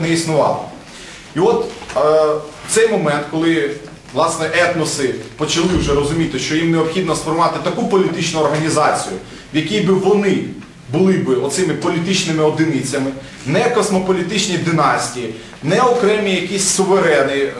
не існувало. І от е, цей момент, коли власне етноси почали вже розуміти, що їм необхідно сформувати таку політичну організацію, в якій би вони були би оцими політичними одиницями, не космополітичні династії, не окремі якісь суверени, е,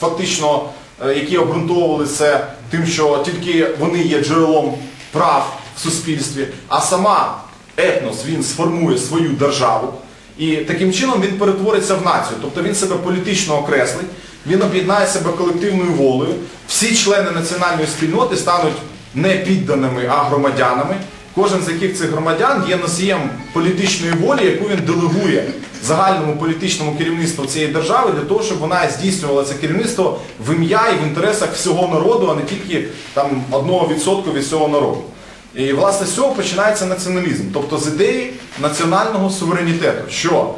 фактично, е, які обґрунтовували це тим, що тільки вони є джерелом прав в суспільстві, а сама етнос він сформує свою державу. І таким чином він перетвориться в націю. Тобто він себе політично окреслить, він об'єднає себе колективною волею. Всі члени національної спільноти стануть не підданими, а громадянами. Кожен з яких цих громадян є носієм політичної волі, яку він делегує загальному політичному керівництву цієї держави для того, щоб вона здійснювала це керівництво в ім'я і в інтересах всього народу, а не тільки там одного відсотку від всього народу. І власне з цього починається націоналізм, тобто з ідеї національного суверенітету, що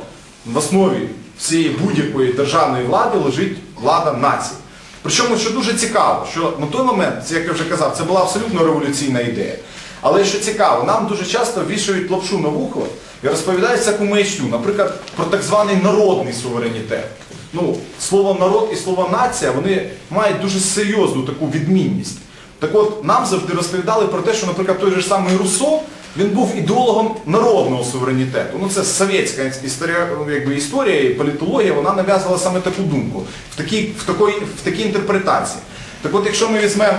в основі всієї будь-якої державної влади лежить влада нації. Причому, що дуже цікаво, що на той момент, як я вже казав, це була абсолютно революційна ідея. Але що цікаво, нам дуже часто вішають лапшу на вухо і розповідають всяку маячню, наприклад, про так званий народний суверенітет. Ну, слово народ і слово нація, вони мають дуже серйозну таку відмінність. Так от нам завжди розповідали про те, що, наприклад, той же самий Руссо, він був ідеологом народного суверенітету. Ну це совєтська історія, якби, історія і політологія, вона нав'язувала саме таку думку в такій, в, такої, в такій інтерпретації. Так от, якщо ми візьмемо,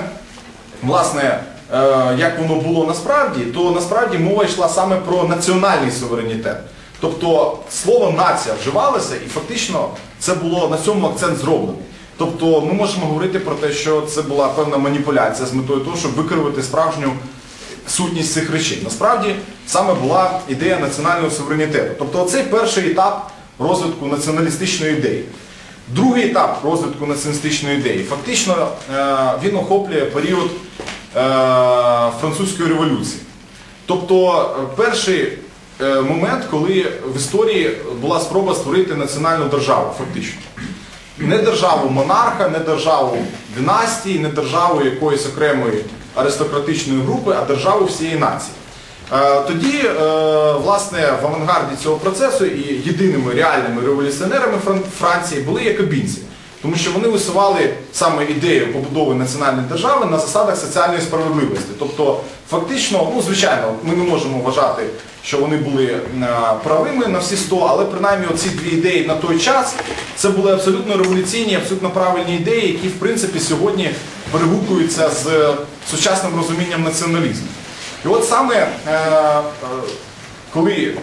власне, е, як воно було насправді, то насправді мова йшла саме про національний суверенітет. Тобто слово нація вживалося і фактично це було на цьому акцент зроблений. Тобто ми можемо говорити про те, що це була певна маніпуляція з метою того, щоб викривити справжню сутність цих речей. Насправді саме була ідея національного суверенітету. Тобто оцей перший етап розвитку націоналістичної ідеї. Другий етап розвитку націоналістичної ідеї, фактично е, він охоплює період е, французької революції. Тобто е, перший момент, коли в історії була спроба створити національну державу, фактично. Не державу монарха, не державу династії, не державу якоїсь окремої аристократичної групи, а державу всієї нації. Е, Тоді, е, власне, в авангарді цього процесу і єдиними реальними революціонерами Франції були якобінці. Тому що вони висували саме ідею побудови національної держави на засадах соціальної справедливості. Тобто, фактично, ну звичайно, ми не можемо вважати, що вони були е, правими на всі 100, але принаймні оці дві ідеї на той час це були абсолютно революційні, абсолютно правильні ідеї, які в принципі сьогодні перегукуються з е, сучасним розумінням націоналізму. І от саме е, коли е,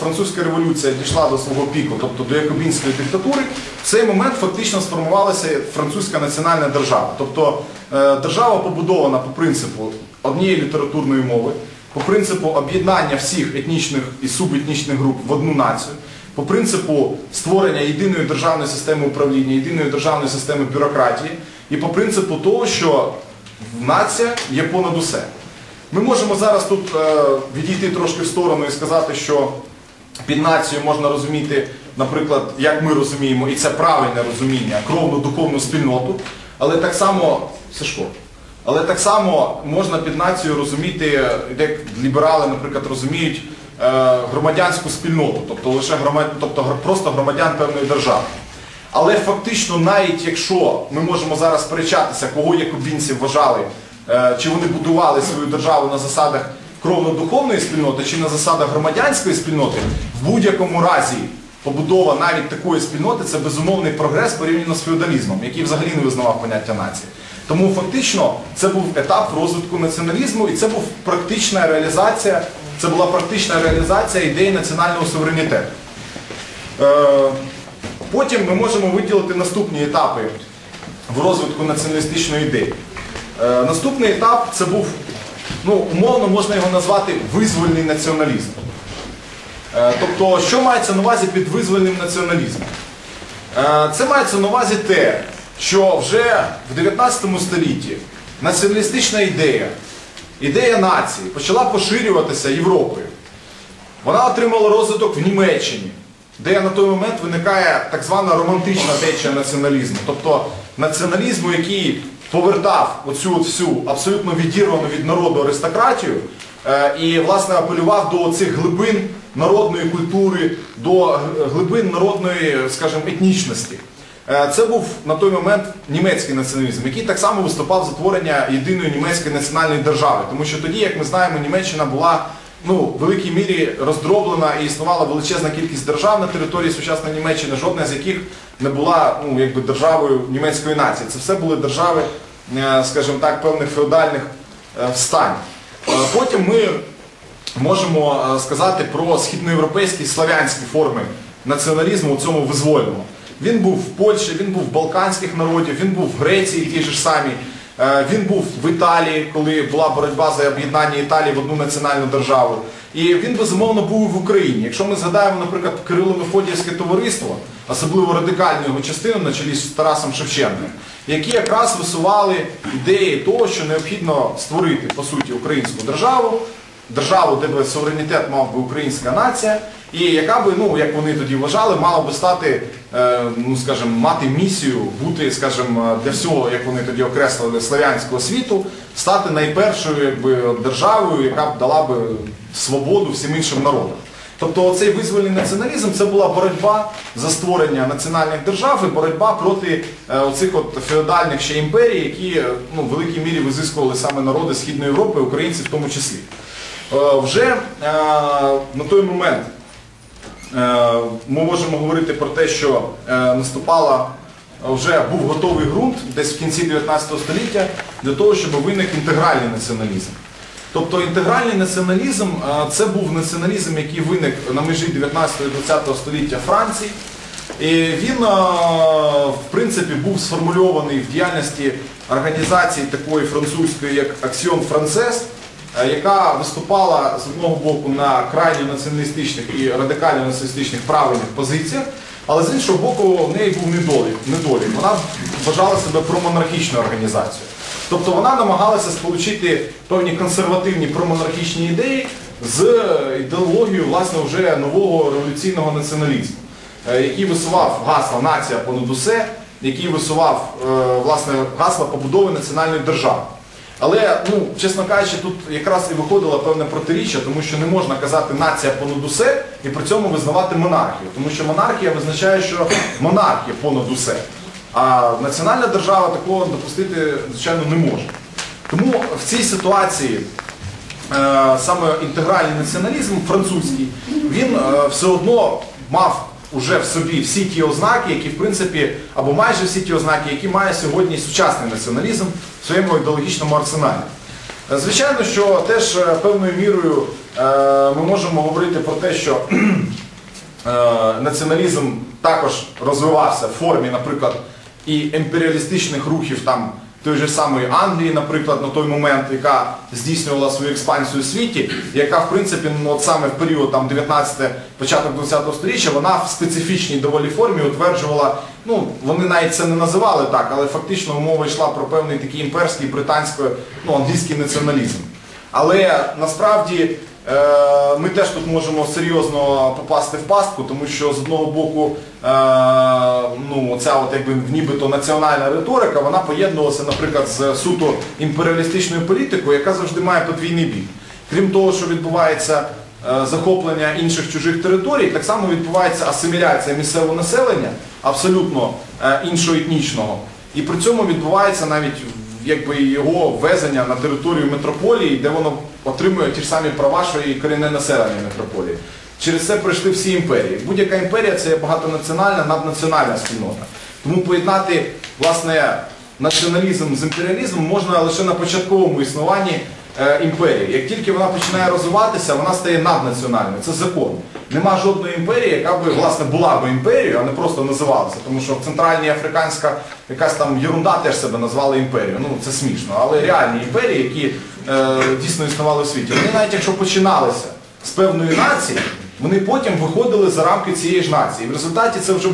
французька революція дійшла до свого піку, тобто до якобінської диктатури, в цей момент фактично сформувалася французька національна держава. Тобто е, держава побудована по принципу однієї літературної мови, по принципу об'єднання всіх етнічних і субетнічних груп в одну націю, по принципу створення єдиної державної системи управління, єдиної державної системи бюрократії, і по принципу того, що нація є понад усе. Ми можемо зараз тут е, відійти трошки в сторону і сказати, що під нацією можна розуміти, наприклад, як ми розуміємо, і це правильне розуміння, кровну духовну спільноту, але так само Сашко, але так само можна під нацією розуміти, як ліберали, наприклад, розуміють е, громадянську спільноту, тобто лише громад... тобто просто громадян певної держави. Але фактично, навіть якщо ми можемо зараз сперечатися, кого якобінці вважали, чи вони будували свою державу на засадах кровно-духовної спільноти, чи на засадах громадянської спільноти, в будь-якому разі побудова навіть такої спільноти це безумовний прогрес порівняно з феодалізмом, який взагалі не визнавав поняття нації. Тому фактично це був етап розвитку націоналізму і це був практична реалізація, це була практична реалізація ідеї національного суверенітету. Е, Потім ми можемо виділити наступні етапи в розвитку націоналістичної ідеї. Е, Наступний етап це був, ну, умовно можна його назвати визвольний націоналізм. Е, Тобто, що мається на увазі під визвольним націоналізмом? Е, Це мається на увазі те, що вже в 19 столітті націоналістична ідея, ідея нації почала поширюватися Європою. Вона отримала розвиток в Німеччині, де на той момент виникає так звана романтична течія націоналізму. Тобто націоналізму, який повертав оцю всю абсолютно відірвану від народу аристократію е, і, власне, апелював до цих глибин народної культури, до глибин народної, скажімо, етнічності. Е, Це був на той момент німецький націоналізм, який так само виступав за творення єдиної німецької національної держави. Тому що тоді, як ми знаємо, Німеччина була ну, в великій мірі роздроблена і існувала величезна кількість держав на території сучасної Німеччини, жодна з яких не була ну, якби державою німецької нації. Це все були держави, е, скажімо так, певних феодальних е, встань. Е, Потім ми можемо сказати про східноєвропейські славянські форми націоналізму у цьому визвольному. Він був в Польщі, він був в балканських народів, він був в Греції ті ж самі, е, він був в Італії, коли була боротьба за об'єднання Італії в одну національну державу. І він безумовно був в Україні. Якщо ми згадаємо, наприклад, Кирило-Мефодіївське товариство, особливо радикальну його частину на чолі з Тарасом Шевченком, які якраз висували ідеї того, що необхідно створити по суті українську державу, державу, де би суверенітет мав би українська нація, і яка би, ну як вони тоді вважали, мала би стати, е, ну скажімо, мати місію бути, скажімо, для всього, як вони тоді окреслили, славянського світу, стати найпершою якби, державою, яка б дала би свободу всім іншим народам. Тобто цей визвольний націоналізм це була боротьба за створення національних держав і боротьба проти е, оцих от феодальних ще імперій, які е, ну, в великій мірі визискували саме народи Східної Європи, українці в тому числі. Е, Вже е, на той момент е, ми можемо говорити про те, що наступала, вже був готовий ґрунт десь в кінці 19 століття для того, щоб виник інтегральний націоналізм. Тобто інтегральний націоналізм це був націоналізм, який виник на межі 19 і 20 століття Франції. І він, в принципі, був сформульований в діяльності організації такої французької, як Аксіон Францез, е, яка виступала з одного боку на крайньо націоналістичних і радикально націоналістичних правильних позиціях, але з іншого боку в неї був недолік. Вона вважала себе промонархічною організацією. Тобто вона намагалася сполучити певні консервативні промонархічні ідеї з ідеологією власне вже нового революційного націоналізму, е, який висував гасла нація понад усе, який висував е, власне гасла побудови національної держави. Але, ну, чесно кажучи, тут якраз і виходило певне протиріччя, тому що не можна казати нація понад усе і при цьому визнавати монархію. Тому що монархія визначає, що монархія понад усе. А національна держава такого допустити, звичайно, не може. Тому в цій ситуації е, саме інтегральний націоналізм французький, він е, все одно мав уже в собі всі ті ознаки, які в принципі, або майже всі ті ознаки, які має сьогодні сучасний націоналізм в своєму ідеологічному арсеналі. Е, Звичайно, що теж е, певною мірою е, ми можемо говорити про те, що націоналізм також розвивався в формі, наприклад, і імперіалістичних рухів там той же самої Англії, наприклад, на той момент, яка здійснювала свою експансію у світі, яка, в принципі, ну, от саме в період там 19 початок 20 століття, вона в специфічній доволі формі утверджувала, ну, вони навіть це не називали так, але фактично мова йшла про певний такий імперський, британсько, ну, англійський націоналізм. Але насправді ми теж тут можемо серйозно попасти в пастку, тому що з одного боку е, ну, ця от якби нібито національна риторика, вона поєднувалася, наприклад, з суто імперіалістичною політикою, яка завжди має подвійний бік. Крім того, що відбувається е, захоплення інших чужих територій, так само відбувається асиміляція місцевого населення, абсолютно е, іншоетнічного. І при цьому відбувається навіть якби його ввезення на територію метрополії, де воно отримує ті ж самі права, що і корінне населення метрополії. Через це пройшли всі імперії. Будь-яка імперія це багатонаціональна, наднаціональна спільнота. Тому поєднати власне націоналізм з імперіалізмом можна лише на початковому існуванні е, імперії. Як тільки вона починає розвиватися, вона стає наднаціональною. Це закон. Нема жодної імперії, яка би власне була би імперією, а не просто називалася. Тому що в центральній африканська якась там єрунда теж себе назвали імперією. Ну це смішно. Але реальні імперії, які е, дійсно існували в світі, вони навіть якщо починалися з певної нації, вони потім виходили за рамки цієї ж нації. В результаті це вже